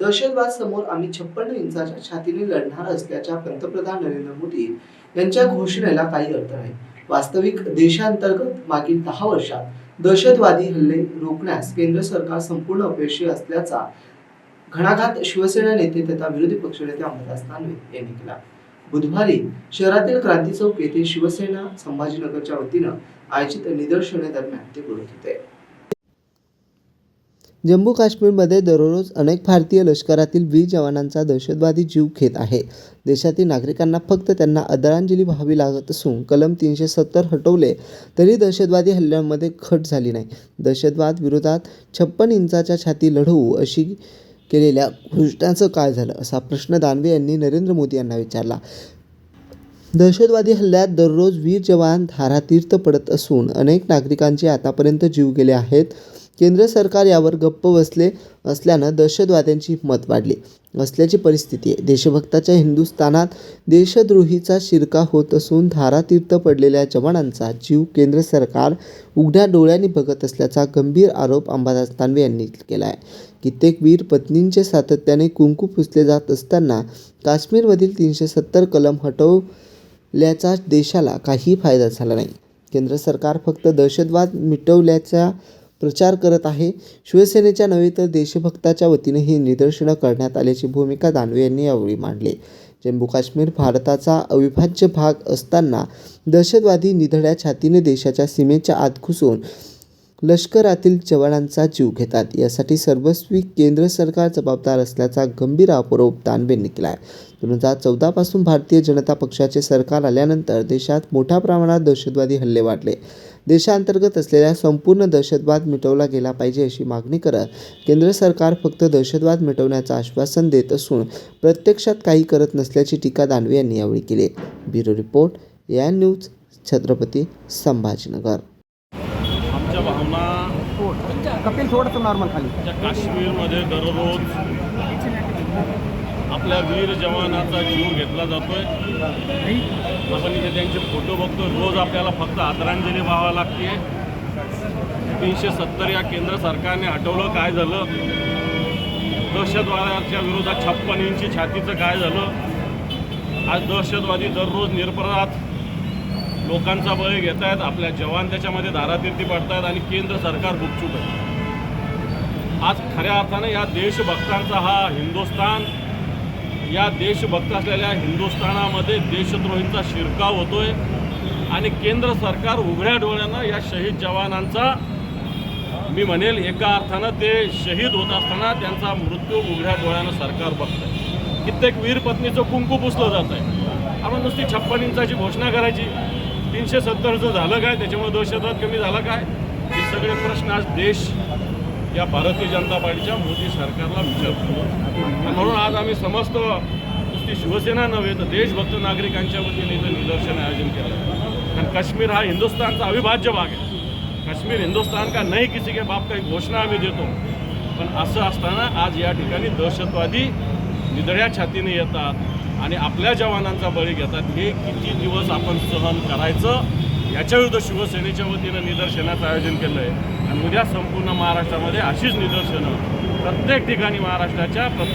दहशतवाद समोर आम्ही छप्पन्न इंचाच्या छातीने लढणार असल्याच्या पंतप्रधान नरेंद्र मोदी यांच्या घोषणेला काही अर्थ नाही. वास्तविक देशांतर्गत मागील दहा वर्षात दहशतवादी हल्ले रोखण्यास केंद्र सरकार संपूर्ण अपयशी असल्याचा घणाघात शिवसेना नेते तथा विरोधी पक्षनेते अंबादास दानवे यांनी केला. बुधवारी शहरातील क्रांती चौक येथे शिवसेना संभाजीनगरच्या वतीनं आयोजित निदर्शने दरम्यान ते बोलत होते. जम्मू काश्मीरमध्ये दररोज अनेक भारतीय लष्करातील वीर जवानांचा दहशतवादी जीव घेत आहे. देशातील नागरिकांना फक्त त्यांना आदरांजली व्हावी लागत असून कलम तीनशे सत्तर हटवले तरी दहशतवादी हल्ल्यांमध्ये घट झाली नाही. दहशतवाद विरोधात छप्पन इंचाच्या छाती लढवू अशी केलेल्या घोषणाचं काय झालं असा प्रश्न दानवे यांनी नरेंद्र मोदी यांना विचारला. दहशतवादी हल्ल्यात दररोज वीर जवान धारातीर्थ पडत असून अनेक नागरिकांचे आतापर्यंत जीव गेले आहेत. केंद्र सरकार यावर गप्प बसले असल्यानं दहशतवाद्यांची हिंमत वाढली. असल्याची परिस्थिती आहे. देशभक्ताच्या हिंदुस्थानात देशद्रोहीचा शिरका होत असून धारातीर्थ पडलेल्या जवानांचा जीव केंद्र सरकार उघड्या डोळ्यांनी बघत असल्याचा गंभीर आरोप अंबादास दानवे यांनी केला आहे. कित्येक वीर पत्नींचे सातत्याने कुंकू पुसले जात असताना काश्मीरमधील तीनशे सत्तर कलम हटवल्याचा देशाला काही फायदा झाला नाही. केंद्र सरकार फक्त दहशतवाद मिटवल्याच्या प्रचार करत आहे. शिवसेनेच्या नव्हे तर देशभक्ताच्या वतीने ही निदर्शनं करण्यात आल्याची भूमिका दानवे यांनी यावेळी मांडली. जम्मू काश्मीर भारताचा अविभाज्य भाग असताना दहशतवादी निधड्या छातीने देशाच्या सीमेच्या आत घुसून लष्करातील जवानांचा जीव घेतात. यासाठी सर्वस्वी केंद्र सरकार जबाबदार असल्याचा गंभीर आरोप दानवेंनी केला आहे दोन हजार चौदापासून भारतीय जनता पक्षाचे सरकार आल्यानंतर देशात मोठ्या प्रमाणात दहशतवादी हल्ले वाढले. देशांतर्गत असलेला संपूर्ण दहशतवाद मिटवला गेला पाहिजे अशी मागणी करत केंद्र सरकार फक्त दहशतवाद मिटवण्याचं आश्वासन देत असून प्रत्यक्षात काही करत नसल्याची टीका दानवे यांनी यावेळी केली. ब्युरो रिपोर्ट या न्यूज छत्रपती संभाजीनगर. आमच्या भावना कपिल थोडंसं नॉर्मल खाली. काश्मीरमध्ये दररोज आपल्या वीर जवानाचा जीव घेतला जातोय. आपण इथे त्यांचे फोटो बघतो रोज आपल्याला फक्त आदरांजली व्हावं लागते. तीनशे सत्तर या केंद्र सरकारने हटवलं काय झालं? दहशतवादाच्या विरोधात छप्पन इंची छातीचं काय झालं? आज दहशतवादी दररोज निरपराध. लोकांचा बळी घेत आहेत आपल्या जवान त्याच्यामध्ये धारातीर्थी पडतायत आणि केंद्र सरकार गुपचूप आहे. आज खऱ्या अर्थानं या देशभक्तांचा हा हिंदुस्थान या देशभक्त असलेल्या हिंदुस्थानामध्ये देशद्रोहींचा शिरकाव होतोय आणि केंद्र सरकार उघड्या डोळ्यानं या शहीद जवानांचा मी म्हणेल एका अर्थानं ते शहीद होत असताना त्यांचा मृत्यू उघड्या डोळ्यानं सरकार बघतंय. कित्येक वीर पत्नीचं कुंकू पुसलं जात आहे आपण नुसती छप्पन इंचाची घोषणा करायची. तीनशे सत्तरचं झालं काय? त्याच्यामुळे दहशतवाद कमी झाला काय? हे सगळे प्रश्न आज देश या भारतीय जनता पार्टीच्या मोदी सरकारला विचारतो म्हणून आज आम्ही समस्त नुसती शिवसेना नव्हे तर देशभक्त नागरिकांच्या वतीने इथं निदर्शन आयोजन केलं. कारण काश्मीर हा हिंदुस्थानचा अविभाज्य भाग आहे. काश्मीर हिंदुस्तान का नाही किसी के बाप काही घोषणा आम्ही देतो. पण असं असताना आज या ठिकाणी दहशतवादी निधड्या छातीने येतात आणि आपल्या जवानांचा बळी घेतात. हे किती दिवस आपण सहन करायचं? याच्याविरुद्ध शिवसेनेच्या वतीनं निदर्शनाचं आयोजन केलं आहे आणि उद्या संपूर्ण महाराष्ट्रामध्ये अशीच निदर्शनं. प्रत्येक ठिकाणी महाराष्ट्राच्या प्रत्येक